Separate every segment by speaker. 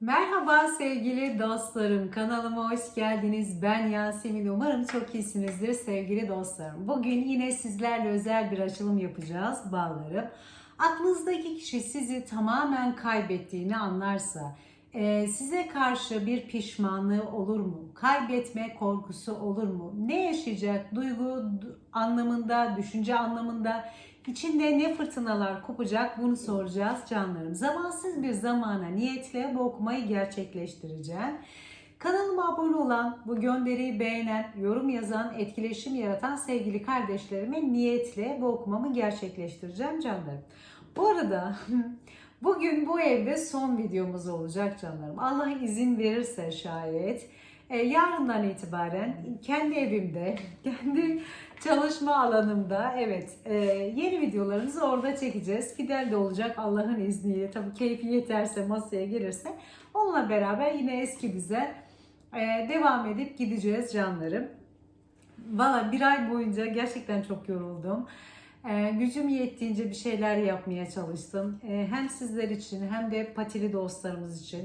Speaker 1: Merhaba sevgili dostlarım. Kanalıma hoş geldiniz. Ben Yasemin. Umarım çok iyisinizdir sevgili dostlarım. Bugün yine sizlerle özel bir açılım yapacağız ballarım. Aklınızdaki kişi sizi tamamen kaybettiğini anlarsa, e, size karşı bir pişmanlığı olur mu? Kaybetme korkusu olur mu? Ne yaşayacak? Duygu du- anlamında, düşünce anlamında İçinde ne fırtınalar kopacak bunu soracağız canlarım. Zamansız bir zamana niyetle bu okumayı gerçekleştireceğim. Kanalıma abone olan, bu gönderiyi beğenen, yorum yazan, etkileşim yaratan sevgili kardeşlerime niyetle bu okumamı gerçekleştireceğim canlarım. Bu arada bugün bu evde son videomuz olacak canlarım. Allah izin verirse şayet. E, yarından itibaren kendi evimde, kendi çalışma alanımda evet e, yeni videolarımızı orada çekeceğiz. Fidel de olacak Allah'ın izniyle. Tabii keyfi yeterse masaya gelirse onunla beraber yine eski bize e, devam edip gideceğiz canlarım. Valla bir ay boyunca gerçekten çok yoruldum. Gücüm yettiğince bir şeyler yapmaya çalıştım. Hem sizler için hem de patili dostlarımız için.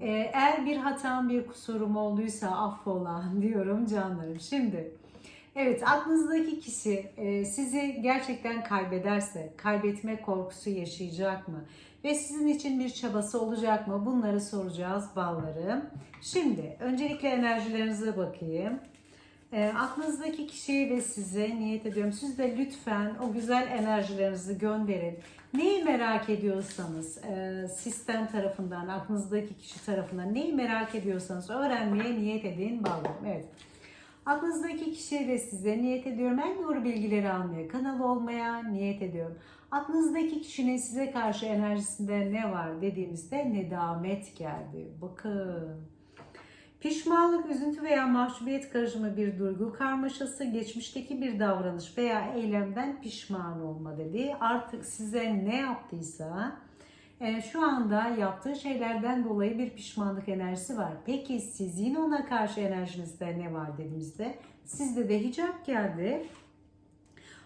Speaker 1: E, eğer bir hatam, bir kusurum olduysa affola diyorum canlarım. Şimdi Evet, aklınızdaki kişi e, sizi gerçekten kaybederse, kaybetme korkusu yaşayacak mı? Ve sizin için bir çabası olacak mı? Bunları soracağız ballarım. Şimdi öncelikle enerjilerinize bakayım. E, aklınızdaki kişiyi ve size niyet ediyorum. Siz de lütfen o güzel enerjilerinizi gönderin. Neyi merak ediyorsanız e, sistem tarafından, aklınızdaki kişi tarafından neyi merak ediyorsanız öğrenmeye niyet edin ballarım. Evet. Aklınızdaki kişiye ve size niyet ediyorum en doğru bilgileri almaya, kanal olmaya niyet ediyorum. Aklınızdaki kişinin size karşı enerjisinde ne var dediğimizde nedamet geldi. Bakın. Pişmanlık, üzüntü veya mahcubiyet karışımı bir duygu karmaşası, geçmişteki bir davranış veya eylemden pişman olma dedi. Artık size ne yaptıysa e, şu anda yaptığı şeylerden dolayı bir pişmanlık enerjisi var. Peki sizin ona karşı enerjinizde ne var dediğimizde sizde de hicap geldi.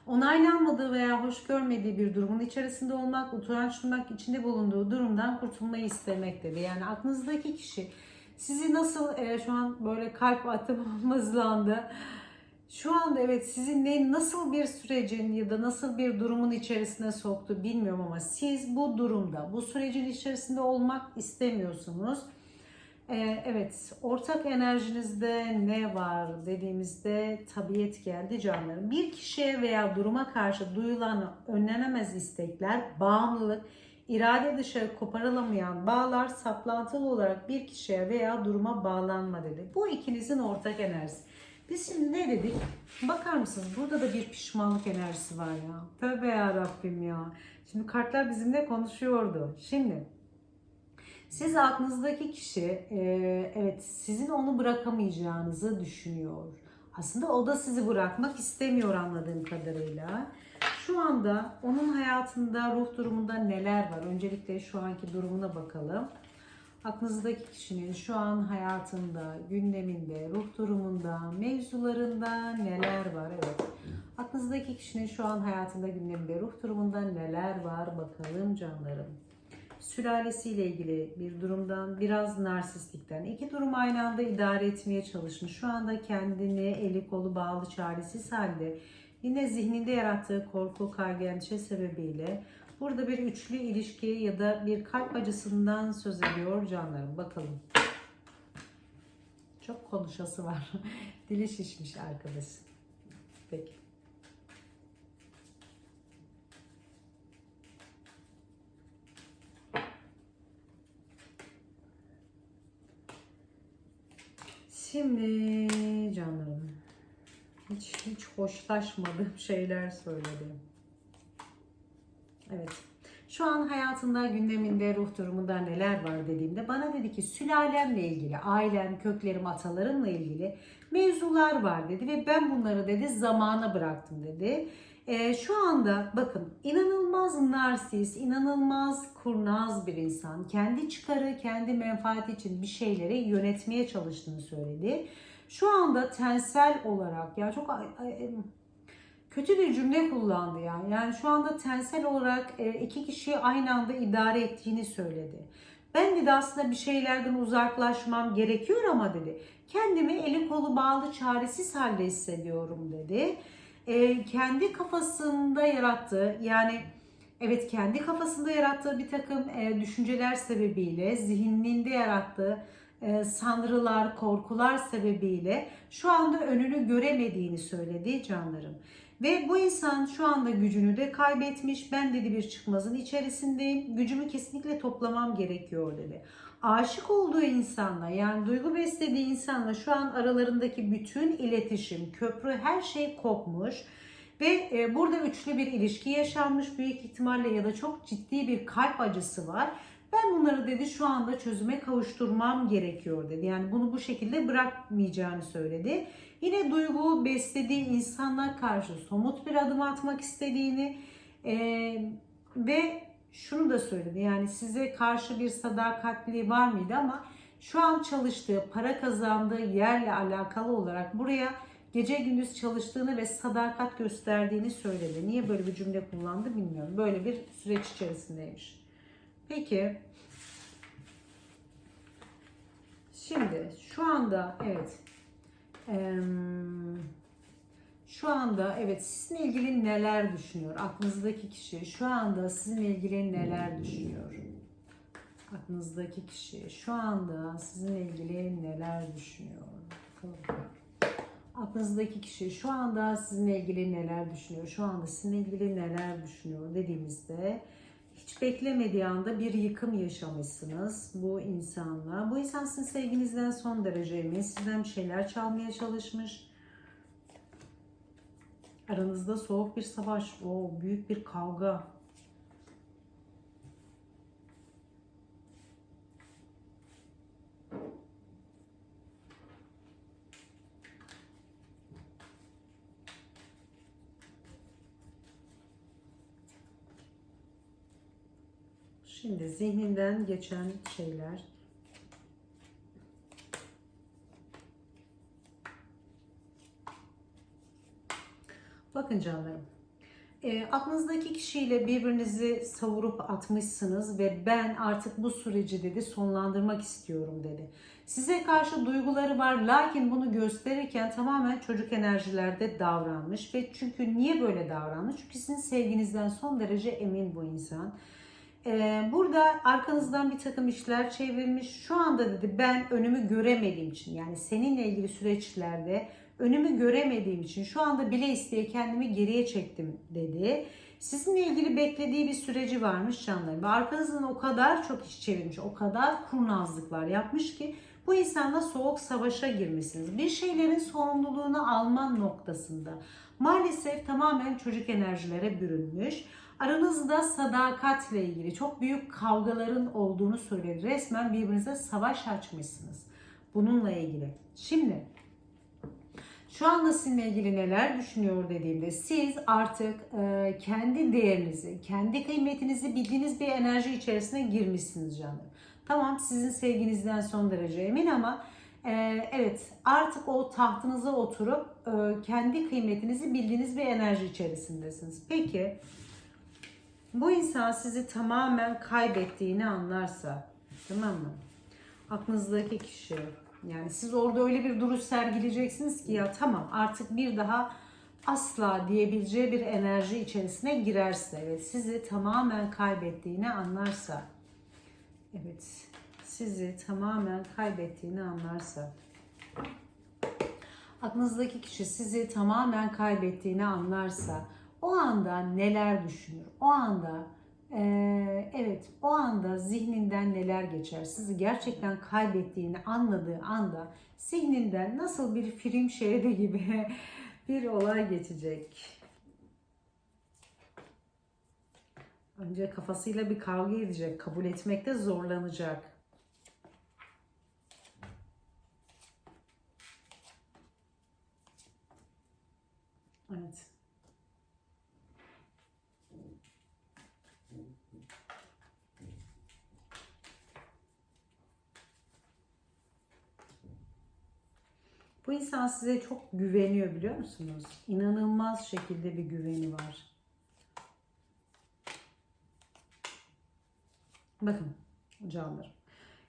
Speaker 1: Onaylanmadığı veya hoş görmediği bir durumun içerisinde olmak, utanç duymak, içinde bulunduğu durumdan kurtulmayı istemek dedi. Yani aklınızdaki kişi sizi nasıl e, şu an böyle kalp atım hızlandı. Şu anda evet sizi ne nasıl bir sürecin ya da nasıl bir durumun içerisine soktu bilmiyorum ama siz bu durumda, bu sürecin içerisinde olmak istemiyorsunuz. Ee, evet, ortak enerjinizde ne var dediğimizde tabiat geldi canlarım. Bir kişiye veya duruma karşı duyulan önlenemez istekler, bağımlılık, irade dışı koparılamayan bağlar saplantılı olarak bir kişiye veya duruma bağlanma dedi. Bu ikinizin ortak enerjisi. Biz şimdi ne dedik? Bakar mısınız? Burada da bir pişmanlık enerjisi var ya. Tövbe ya Rabbim ya. Şimdi kartlar bizimle konuşuyordu. Şimdi siz aklınızdaki kişi e, evet sizin onu bırakamayacağınızı düşünüyor. Aslında o da sizi bırakmak istemiyor anladığım kadarıyla. Şu anda onun hayatında, ruh durumunda neler var? Öncelikle şu anki durumuna bakalım. Aklınızdaki kişinin şu an hayatında, gündeminde, ruh durumunda, mevzularında neler var? Evet. Aklınızdaki kişinin şu an hayatında, gündeminde, ruh durumunda neler var? Bakalım canlarım. Sülalesiyle ilgili bir durumdan, biraz narsistlikten. iki durum aynı anda idare etmeye çalışmış. Şu anda kendini eli kolu bağlı çaresiz halde yine zihninde yarattığı korku, kaygı, endişe sebebiyle Burada bir üçlü ilişki ya da bir kalp acısından söz ediyor canlarım. Bakalım. Çok konuşası var. Dili şişmiş arkadaş. Peki. Şimdi canlarım. Hiç hoşlaşmadığım şeyler söyledim. Evet. Şu an hayatında, gündeminde, ruh durumunda neler var dediğimde bana dedi ki sülalemle ilgili, ailem, köklerim, atalarımla ilgili mevzular var dedi ve ben bunları dedi zamana bıraktım dedi. Ee, şu anda bakın inanılmaz narsist, inanılmaz kurnaz bir insan. Kendi çıkarı, kendi menfaati için bir şeyleri yönetmeye çalıştığını söyledi. Şu anda tensel olarak ya çok kötü bir cümle kullandı yani. Yani şu anda tensel olarak e, iki kişiyi aynı anda idare ettiğini söyledi. Ben dedi aslında bir şeylerden uzaklaşmam gerekiyor ama dedi kendimi eli kolu bağlı çaresiz halde hissediyorum dedi. Ee, kendi kafasında yarattığı yani evet kendi kafasında yarattığı bir takım e, düşünceler sebebiyle zihninde yarattığı e, sanrılar, korkular sebebiyle şu anda önünü göremediğini söyledi canlarım. Ve bu insan şu anda gücünü de kaybetmiş. Ben dedi bir çıkmazın içerisindeyim. Gücümü kesinlikle toplamam gerekiyor dedi. Aşık olduğu insanla yani duygu beslediği insanla şu an aralarındaki bütün iletişim, köprü her şey kopmuş. Ve e, burada üçlü bir ilişki yaşanmış büyük ihtimalle ya da çok ciddi bir kalp acısı var. Ben bunları dedi şu anda çözüme kavuşturmam gerekiyor dedi. Yani bunu bu şekilde bırakmayacağını söyledi. Yine duygu beslediği insanlar karşı somut bir adım atmak istediğini e, ve şunu da söyledi. Yani size karşı bir sadakatli var mıydı ama şu an çalıştığı, para kazandığı yerle alakalı olarak buraya gece gündüz çalıştığını ve sadakat gösterdiğini söyledi. Niye böyle bir cümle kullandı bilmiyorum. Böyle bir süreç içerisindeymiş. Peki. Şimdi şu anda evet. Şu anda evet sizinle ilgili neler düşünüyor? Aklınızdaki kişi şu anda sizinle ilgili neler düşünüyor? Aklınızdaki kişi şu anda sizinle ilgili neler düşünüyor? Aklınızdaki kişi şu anda sizinle ilgili neler düşünüyor? Şu anda sizinle ilgili neler düşünüyor dediğimizde hiç beklemediği anda bir yıkım yaşamışsınız bu insanla. Bu insan sizin sevginizden son derece emin. Sizden bir şeyler çalmaya çalışmış. Aranızda soğuk bir savaş, o büyük bir kavga. Şimdi zihninden geçen şeyler. Bakın canlarım. E, aklınızdaki kişiyle birbirinizi savurup atmışsınız ve ben artık bu süreci dedi sonlandırmak istiyorum dedi. Size karşı duyguları var lakin bunu gösterirken tamamen çocuk enerjilerde davranmış ve çünkü niye böyle davranmış? Çünkü sizin sevginizden son derece emin bu insan. Ee, burada arkanızdan bir takım işler çevrilmiş. Şu anda dedi ben önümü göremediğim için yani seninle ilgili süreçlerde önümü göremediğim için şu anda bile isteye kendimi geriye çektim dedi. Sizinle ilgili beklediği bir süreci varmış canlarım. Ve arkanızdan o kadar çok iş çevirmiş, o kadar kurnazlıklar yapmış ki bu insanla soğuk savaşa girmişsiniz. Bir şeylerin sorumluluğunu alman noktasında. Maalesef tamamen çocuk enerjilere bürünmüş. Aranızda sadakatle ilgili çok büyük kavgaların olduğunu söyledi. Resmen birbirinize savaş açmışsınız. Bununla ilgili. Şimdi şu anda sizinle ilgili neler düşünüyor dediğimde siz artık e, kendi değerinizi, kendi kıymetinizi bildiğiniz bir enerji içerisine girmişsiniz canım. Tamam sizin sevginizden son derece emin ama e, evet artık o tahtınıza oturup e, kendi kıymetinizi bildiğiniz bir enerji içerisindesiniz. Peki bu insan sizi tamamen kaybettiğini anlarsa, tamam mı? Aklınızdaki kişi, yani siz orada öyle bir duruş sergileyeceksiniz ki ya tamam artık bir daha asla diyebileceği bir enerji içerisine girerse, evet sizi tamamen kaybettiğini anlarsa, evet sizi tamamen kaybettiğini anlarsa, aklınızdaki kişi sizi tamamen kaybettiğini anlarsa, o anda neler düşünür? O anda e, evet o anda zihninden neler geçer? Sizi gerçekten kaybettiğini anladığı anda zihninden nasıl bir film şeridi gibi bir olay geçecek. Önce kafasıyla bir kavga edecek, kabul etmekte zorlanacak. Evet. Bu insan size çok güveniyor biliyor musunuz? İnanılmaz şekilde bir güveni var. Bakın canlarım.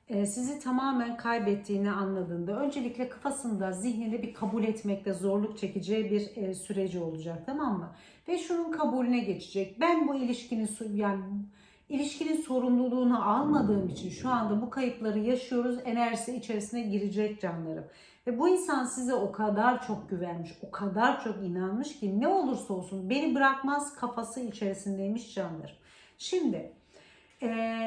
Speaker 1: e, sizi tamamen kaybettiğini anladığında öncelikle kafasında, zihninde bir kabul etmekte zorluk çekeceği bir e, süreci olacak tamam mı? Ve şunun kabulüne geçecek. Ben bu ilişkinin yani ilişkinin sorumluluğunu almadığım için şu anda bu kayıpları yaşıyoruz. Enerjisi içerisine girecek canlarım. Ve bu insan size o kadar çok güvenmiş, o kadar çok inanmış ki ne olursa olsun beni bırakmaz kafası içerisindeymiş canlarım. Şimdi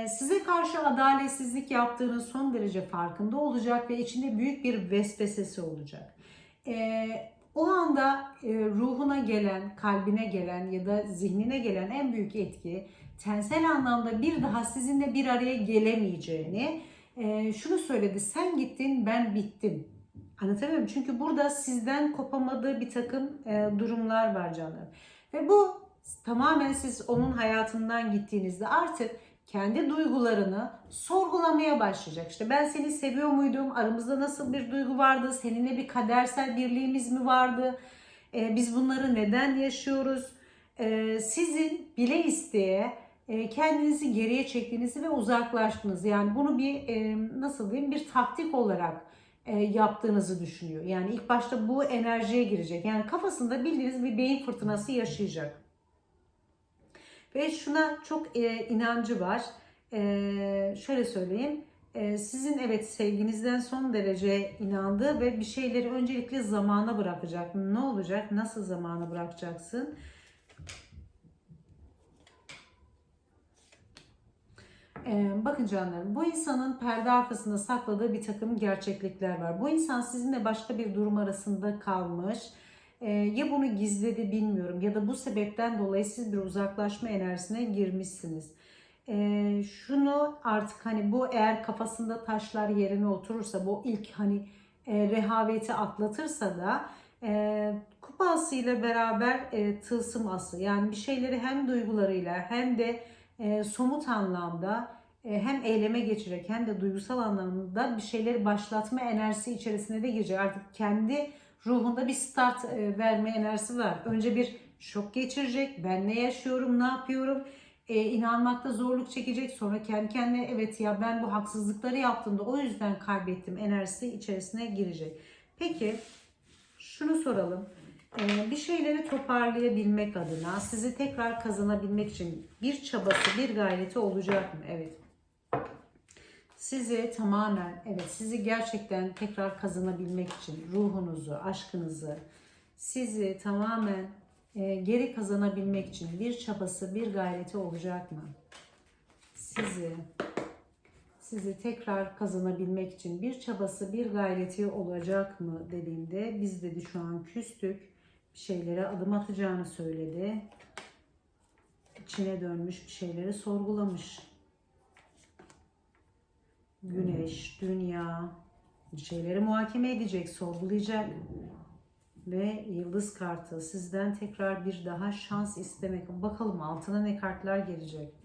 Speaker 1: size karşı adaletsizlik yaptığının son derece farkında olacak ve içinde büyük bir vesvesesi olacak. O anda ruhuna gelen, kalbine gelen ya da zihnine gelen en büyük etki tensel anlamda bir daha sizinle bir araya gelemeyeceğini şunu söyledi sen gittin ben bittim. Anlatabiliyor muyum? Çünkü burada sizden kopamadığı bir takım e, durumlar var canım. Ve bu tamamen siz onun hayatından gittiğinizde artık kendi duygularını sorgulamaya başlayacak. İşte ben seni seviyor muydum? Aramızda nasıl bir duygu vardı? Seninle bir kadersel birliğimiz mi vardı? Ee, biz bunları neden yaşıyoruz? Ee, sizin bile isteye e, kendinizi geriye çektiğinizi ve uzaklaştığınızı yani bunu bir e, nasıl diyeyim bir taktik olarak e, yaptığınızı düşünüyor. Yani ilk başta bu enerjiye girecek. Yani kafasında bildiğiniz bir beyin fırtınası yaşayacak. Ve şuna çok e, inancı var. E, şöyle söyleyeyim. E, sizin evet sevginizden son derece inandığı ve bir şeyleri öncelikle zamana bırakacak. Ne olacak? Nasıl zamana bırakacaksın? Bakın canlarım bu insanın perde arkasında sakladığı bir takım gerçeklikler var. Bu insan sizinle başka bir durum arasında kalmış. Ya bunu gizledi bilmiyorum ya da bu sebepten dolayı siz bir uzaklaşma enerjisine girmişsiniz. Şunu artık hani bu eğer kafasında taşlar yerine oturursa bu ilk hani rehaveti atlatırsa da kupası ile beraber tılsım ası yani bir şeyleri hem duygularıyla hem de e, somut anlamda e, hem eyleme geçecek hem de duygusal anlamda bir şeyleri başlatma enerjisi içerisine de girecek. Artık kendi ruhunda bir start e, verme enerjisi var. Önce bir şok geçirecek. Ben ne yaşıyorum, ne yapıyorum? E, inanmakta zorluk çekecek. Sonra kendi kendine evet ya ben bu haksızlıkları yaptığımda o yüzden kaybettim enerjisi içerisine girecek. Peki şunu soralım. Ee, bir şeyleri toparlayabilmek adına sizi tekrar kazanabilmek için bir çabası, bir gayreti olacak mı? Evet. Sizi tamamen, evet sizi gerçekten tekrar kazanabilmek için ruhunuzu, aşkınızı, sizi tamamen e, geri kazanabilmek için bir çabası, bir gayreti olacak mı? Sizi sizi tekrar kazanabilmek için bir çabası, bir gayreti olacak mı dediğimde biz dedi şu an küstük. Bir şeylere adım atacağını söyledi. İçine dönmüş bir şeyleri sorgulamış. Güneş, dünya bir şeyleri muhakeme edecek, sorgulayacak. Ve yıldız kartı sizden tekrar bir daha şans istemek. Bakalım altına ne kartlar gelecek.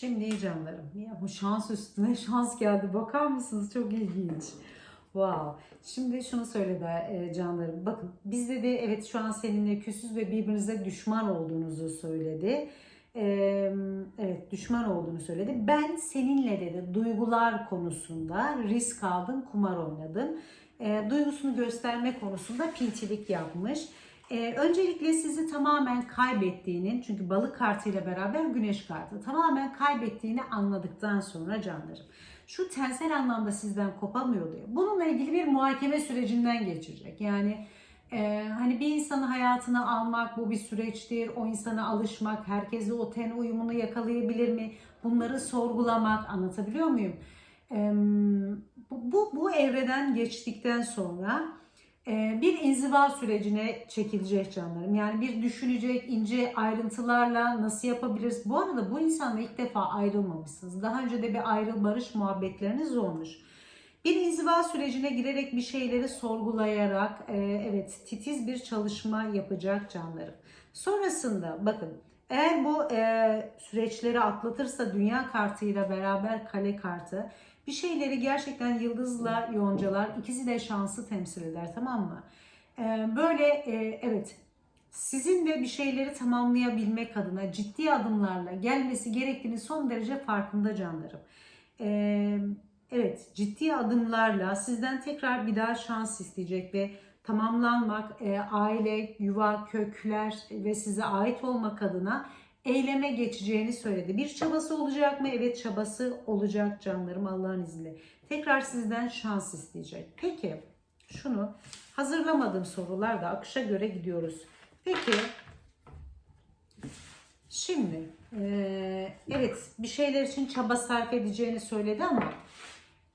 Speaker 1: Şimdi canlarım ya bu şans üstüne şans geldi. Bakar mısınız? Çok ilginç. Wow. Şimdi şunu söyledi e, canlarım. Bakın bizde de evet şu an seninle küsüz ve birbirinize düşman olduğunuzu söyledi. E, evet düşman olduğunu söyledi. Ben seninle dedi duygular konusunda risk aldım, kumar oynadım. E, duygusunu gösterme konusunda pintilik yapmış. Ee, öncelikle sizi tamamen kaybettiğinin çünkü balık kartıyla beraber güneş kartı tamamen kaybettiğini anladıktan sonra canlarım. Şu tensel anlamda sizden kopamıyor diyor. Bununla ilgili bir muhakeme sürecinden geçecek. Yani e, hani bir insanı hayatına almak bu bir süreçtir. O insana alışmak, herkesle o ten uyumunu yakalayabilir mi? Bunları sorgulamak anlatabiliyor muyum? E, bu, bu, evreden geçtikten sonra bir inziva sürecine çekilecek canlarım. Yani bir düşünecek ince ayrıntılarla nasıl yapabiliriz? Bu arada bu insanla ilk defa ayrılmamışsınız. Daha önce de bir ayrıl barış muhabbetleriniz olmuş. Bir inziva sürecine girerek bir şeyleri sorgulayarak e, evet titiz bir çalışma yapacak canlarım. Sonrasında bakın Eğer bu e, süreçleri atlatırsa dünya kartıyla beraber kale kartı bir şeyleri gerçekten yıldızla yoncalar. ikisi de şansı temsil eder tamam mı? E, böyle e, evet sizinle bir şeyleri tamamlayabilmek adına ciddi adımlarla gelmesi gerektiğini son derece farkında canlarım. E, evet ciddi adımlarla sizden tekrar bir daha şans isteyecek ve tamamlanmak, e, aile, yuva, kökler ve size ait olmak adına eyleme geçeceğini söyledi. Bir çabası olacak mı? Evet çabası olacak canlarım Allah'ın izniyle. Tekrar sizden şans isteyecek. Peki şunu hazırlamadığım sorular da akışa göre gidiyoruz. Peki şimdi e, evet bir şeyler için çaba sarf edeceğini söyledi ama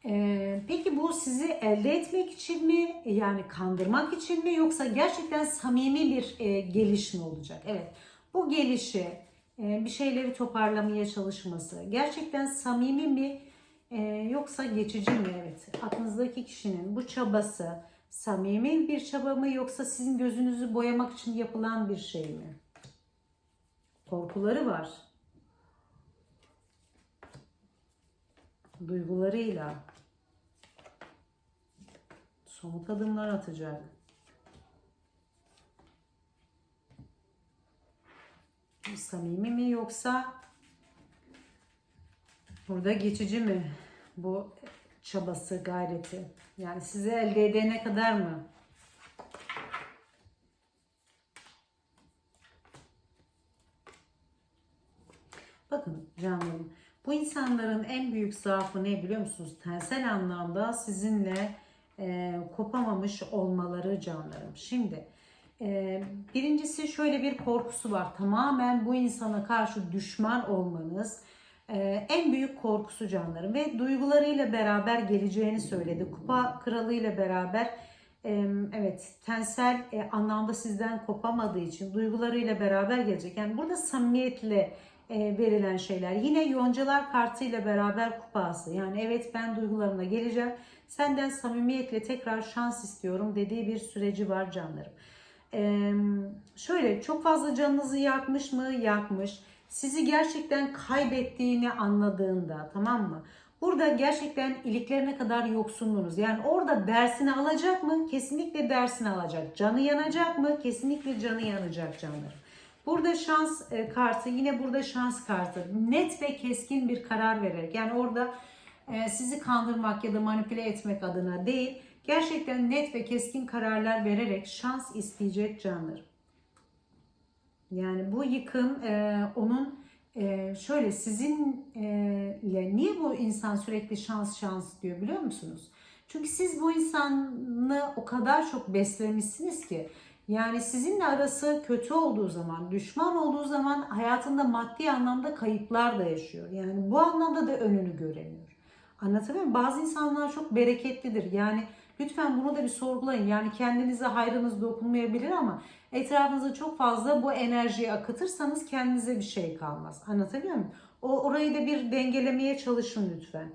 Speaker 1: ee, peki bu sizi elde etmek için mi yani kandırmak için mi yoksa gerçekten samimi bir e, geliş mi olacak? Evet bu gelişi bir şeyleri toparlamaya çalışması gerçekten samimi mi e, yoksa geçici mi? Evet aklınızdaki kişinin bu çabası samimi bir çaba mı yoksa sizin gözünüzü boyamak için yapılan bir şey mi? Korkuları var. duygularıyla somut adımlar atacak. Samimi mi yoksa burada geçici mi bu çabası, gayreti? Yani sizi elde edene kadar mı? Bakın canlarım bu insanların en büyük zaafı ne biliyor musunuz? Tensel anlamda sizinle e, kopamamış olmaları canlarım. Şimdi e, birincisi şöyle bir korkusu var. Tamamen bu insana karşı düşman olmanız e, en büyük korkusu canlarım. Ve duygularıyla beraber geleceğini söyledi. Kupa kralıyla beraber e, evet tensel e, anlamda sizden kopamadığı için duygularıyla beraber gelecek. Yani burada samimiyetle verilen şeyler. Yine yoncalar kartıyla beraber kupası. Yani evet ben duygularımla geleceğim. Senden samimiyetle tekrar şans istiyorum dediği bir süreci var canlarım. Şöyle çok fazla canınızı yakmış mı? Yakmış. Sizi gerçekten kaybettiğini anladığında tamam mı? Burada gerçekten iliklerine kadar yoksunluğunuz. Yani orada dersini alacak mı? Kesinlikle dersini alacak. Canı yanacak mı? Kesinlikle canı yanacak canlarım. Burada şans e, kartı, yine burada şans kartı. Net ve keskin bir karar vererek. Yani orada e, sizi kandırmak ya da manipüle etmek adına değil, gerçekten net ve keskin kararlar vererek şans isteyecek canlarım. Yani bu yıkım e, onun şöyle sizinle niye bu insan sürekli şans şans diyor biliyor musunuz? Çünkü siz bu insanı o kadar çok beslemişsiniz ki yani sizinle arası kötü olduğu zaman, düşman olduğu zaman hayatında maddi anlamda kayıplar da yaşıyor. Yani bu anlamda da önünü göremiyor. Anlatabiliyor muyum? Bazı insanlar çok bereketlidir. Yani lütfen bunu da bir sorgulayın. Yani kendinize hayrınız dokunmayabilir ama etrafınıza çok fazla bu enerjiyi akıtırsanız kendinize bir şey kalmaz. Anlatabiliyor muyum? O, orayı da bir dengelemeye çalışın lütfen.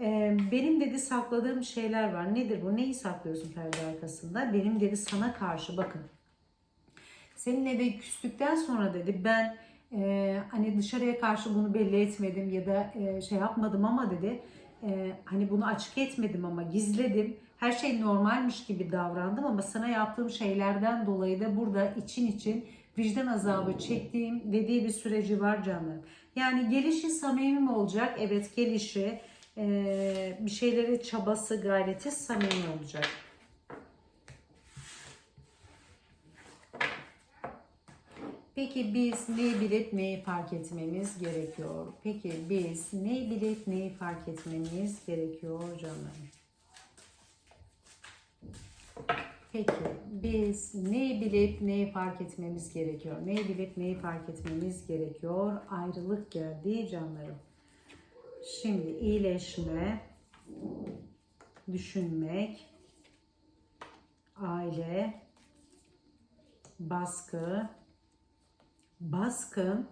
Speaker 1: Ee, benim dedi sakladığım şeyler var. Nedir bu? Neyi saklıyorsun perde arkasında? Benim dedi sana karşı bakın. Seninle de küstükten sonra dedi ben e, hani dışarıya karşı bunu belli etmedim ya da e, şey yapmadım ama dedi e, hani bunu açık etmedim ama gizledim. Her şey normalmiş gibi davrandım ama sana yaptığım şeylerden dolayı da burada için için vicdan azabı çektiğim dediği bir süreci var canım. Yani gelişi samimi mi olacak? Evet gelişi e, bir şeyleri çabası, gayreti samimi olacak. Peki biz neyi bilip neyi fark etmemiz gerekiyor? Peki biz neyi bilip neyi fark etmemiz gerekiyor canım? Peki biz neyi bilip neyi fark etmemiz gerekiyor? Neyi bilip neyi fark etmemiz gerekiyor? Ayrılık geldi canlarım. Şimdi iyileşme, düşünmek, aile, baskı, baskın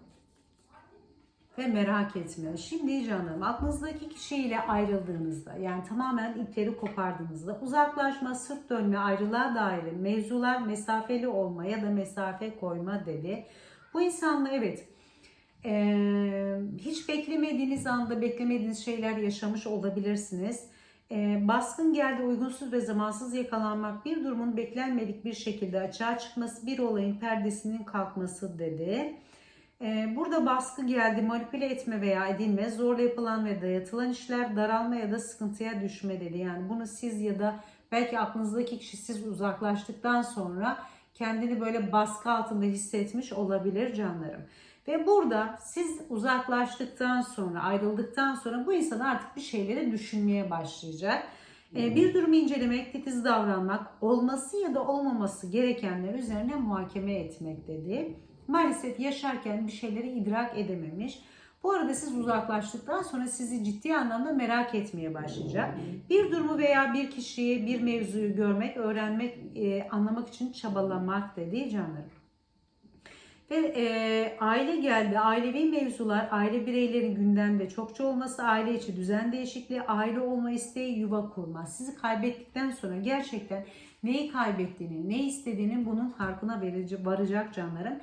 Speaker 1: ve merak etme. Şimdi canım aklınızdaki kişiyle ayrıldığınızda yani tamamen ipleri kopardığınızda uzaklaşma, sırt dönme, ayrılığa dair mevzular mesafeli olma ya da mesafe koyma dedi. Bu insanla evet ee, hiç beklemediğiniz anda beklemediğiniz şeyler yaşamış olabilirsiniz. Ee, baskın geldi, uygunsuz ve zamansız yakalanmak, bir durumun beklenmedik bir şekilde açığa çıkması, bir olayın perdesinin kalkması dedi. Ee, burada baskı geldi, manipüle etme veya edilme, zorla yapılan ve dayatılan işler, daralma ya da sıkıntıya düşme dedi. Yani bunu siz ya da belki aklınızdaki kişi siz uzaklaştıktan sonra kendini böyle baskı altında hissetmiş olabilir canlarım. Ve burada siz uzaklaştıktan sonra, ayrıldıktan sonra bu insan artık bir şeyleri düşünmeye başlayacak. Ee, Bir durumu incelemek, titiz davranmak, olması ya da olmaması gerekenler üzerine muhakeme etmek dedi. Maalesef yaşarken bir şeyleri idrak edememiş. Bu arada siz uzaklaştıktan sonra sizi ciddi anlamda merak etmeye başlayacak. Bir durumu veya bir kişiyi, bir mevzuyu görmek, öğrenmek, e, anlamak için çabalamak dedi canlarım. Ve e, aile geldi. Ailevi mevzular, aile bireylerin gündemde çokça olması, aile içi düzen değişikliği, aile olma isteği, yuva kurma. Sizi kaybettikten sonra gerçekten neyi kaybettiğini, ne istediğinin bunun farkına verici, varacak canlarım.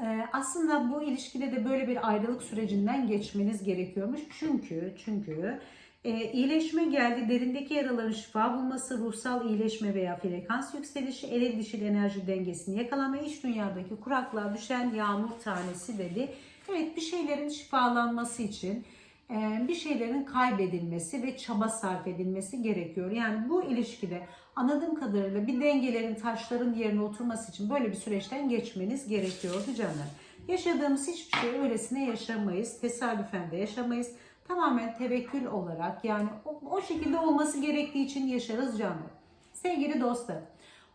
Speaker 1: E, aslında bu ilişkide de böyle bir ayrılık sürecinden geçmeniz gerekiyormuş. Çünkü çünkü e, iyileşme geldi. Derindeki yaraların şifa bulması, ruhsal iyileşme veya frekans yükselişi, eril dişil enerji dengesini yakalama, iç dünyadaki kuraklığa düşen yağmur tanesi dedi. Evet bir şeylerin şifalanması için e, bir şeylerin kaybedilmesi ve çaba sarf edilmesi gerekiyor. Yani bu ilişkide anladığım kadarıyla bir dengelerin, taşların yerine oturması için böyle bir süreçten geçmeniz gerekiyordu canlar. Yaşadığımız hiçbir şey öylesine yaşamayız. Tesadüfen de yaşamayız tamamen tevekkül olarak yani o, o şekilde olması gerektiği için yaşarız canım. Sevgili dostlar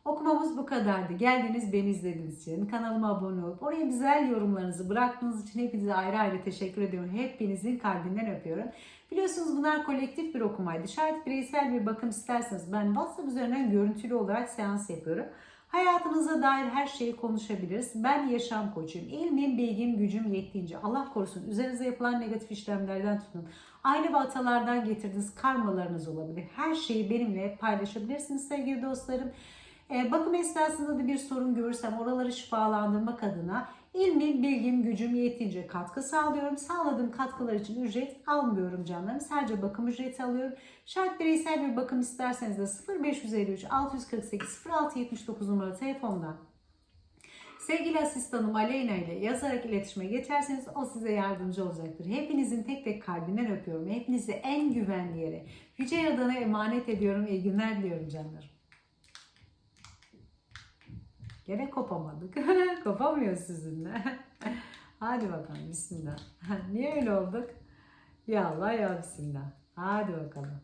Speaker 1: okumamız bu kadardı. Geldiniz beni izlediğiniz için kanalıma abone olup oraya güzel yorumlarınızı bıraktığınız için hepinize ayrı ayrı teşekkür ediyorum. Hepinizin kalbinden öpüyorum. Biliyorsunuz bunlar kolektif bir okumaydı. Şayet bireysel bir bakım isterseniz ben WhatsApp üzerinden görüntülü olarak seans yapıyorum. Hayatınıza dair her şeyi konuşabiliriz. Ben yaşam koçuyum. İlmim, bilgim, gücüm yettiğince Allah korusun üzerinize yapılan negatif işlemlerden tutun. Aile ve atalardan getirdiğiniz karmalarınız olabilir. Her şeyi benimle paylaşabilirsiniz sevgili dostlarım. Ee, bakım esnasında da bir sorun görürsem oraları şifalandırmak adına ilmim, bilgim, gücüm yettiğince katkı sağlıyorum. Sağladığım katkılar için ücret almıyorum canlarım. Sadece bakım ücreti alıyorum. Şart bireysel bir bakım isterseniz de 0553 648 0679 numaralı telefondan Sevgili asistanım Aleyna ile yazarak iletişime geçerseniz o size yardımcı olacaktır. Hepinizin tek tek kalbinden öpüyorum. Hepinizi en güvenli yere Yüce Yaradan'a emanet ediyorum. İyi günler diliyorum canlarım. Gene kopamadık. Kopamıyoruz sizinle. Hadi bakalım bismillah. Niye öyle olduk? Ya Allah ya bismillah. Hadi bakalım.